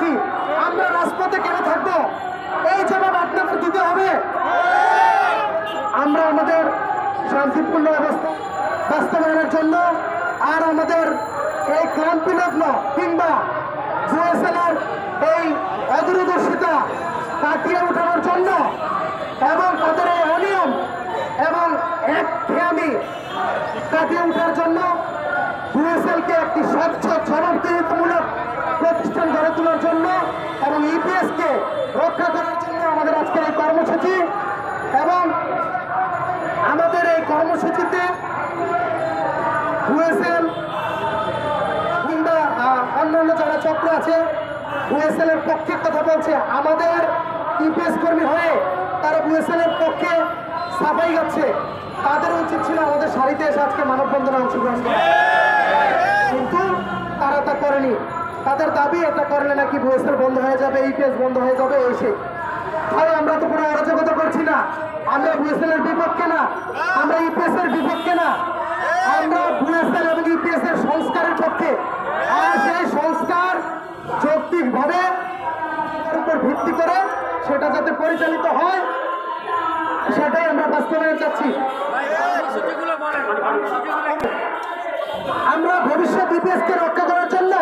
আছি। আমরা রাজপথে কেন থাকব? এই জবাব আপনাদের দিতে হবে। আমরা আমাদের শান্তিপূর্ণ অবস্থা বাস্তবায়নের জন্য আর আমাদের এই ক্লান্তি লগ্ন কিংবা জুয়েসেলার এই অদূরদর্শিতা কাটিয়ে ওঠানোর জন্য এবং তাদের এই অনিয়ম এবং এক খেয়ামি কাটিয়ে ওঠার জন্য জুয়েসেলকে একটি স্বচ্ছ জবাবদিহিতামূলক প্রতিষ্ঠান গড়ে তোলার জন্য এবং ইপিএসকে রক্ষা করার জন্য আমাদের আজকের এই কর্মসূচি এবং আমাদের এই কর্মসূচিতে হুয়েসেল কিংবা অন্যান্য যারা চক্র আছে হুয়েসেল এর পক্ষে কথা বলছে, আমাদের ইপিএস কর্মী হয়ে তারা হুয়েসেল এর পক্ষে সাফাই গাচ্ছে তাদের উচিত ছিল আমাদের সারিতে এসে আজকে মানববন্ধনে অংশগ্রহণ করা। কিন্তু তারা তা করেনি। তাদের দাবি এটা করলে নাকি ভুয়েসেল বন্ধ হয়ে যাবে ইপিএস বন্ধ হয়ে যাবে এসে ভাই আমরা তো কোনো অরাজকতা করছি না। আমরা ভুয়েসেলের বিপক্ষে না আমরা ইপিএস এর বিপক্ষে না। আমরা ভুয়েসেল এবং ইপিএস এর সংস্কারের পক্ষে। আর সেই সংস্কার যৌক্তিকভাবে এর উপর ভিত্তি করে সেটা যাতে পরিচালিত হয় সেটাই আমরা বাস্তবায়ন চাচ্ছি। আমরা ভবিষ্যৎ ইতিহাসকে রক্ষা করার জন্য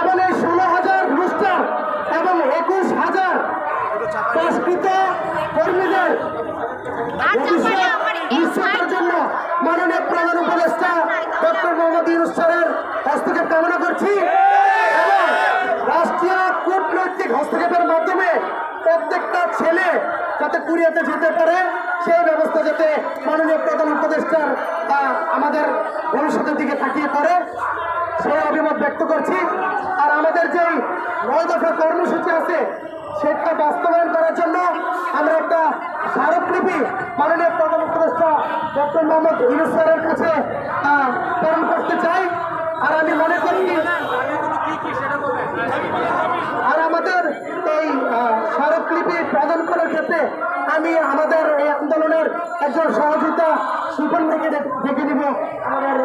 এবং এই ষোলো হাজার রুস্টার এবং একুশ হাজার পুরস্কৃত কর্মীদের ভবিষ্যৎ নিশ্চিতের জন্য মাননীয় প্রধান উপদেষ্টা ডক্টর মোহাম্মদ ইউনুস স্যারের হস্তক্ষেপ কামনা করছি। এবং রাষ্ট্রীয় কূটনৈতিক হস্তক্ষেপের মাধ্যমে প্রত্যেকটা ছেলে যাতে কুরিয়াতে যেতে পারে সেই ব্যবস্থা যাতে মাননীয় প্রধান উপদেষ্টার আমাদের ভবিষ্যতের দিকে তাকিয়ে করে সেই অভিমত ব্যক্ত করছি। আর আমাদের যেই নয় দফা কর্মসূচি আছে সেটা বাস্তবায়ন করার জন্য আমরা একটা স্মারকলিপি মাননীয় প্রধান উপদেষ্টা ডক্টর মোহাম্মদ ইউনুস স্যারের কাছে প্রেরণ করতে চাই। আর আমি মনে করি আর আমাদের এই স্মারকলিপি প্রদান করার ক্ষেত্রে আমি আমাদের এই আন্দোলনের একজন সহযোগিতা সুফল থেকে ডেকে নিব। আমাদের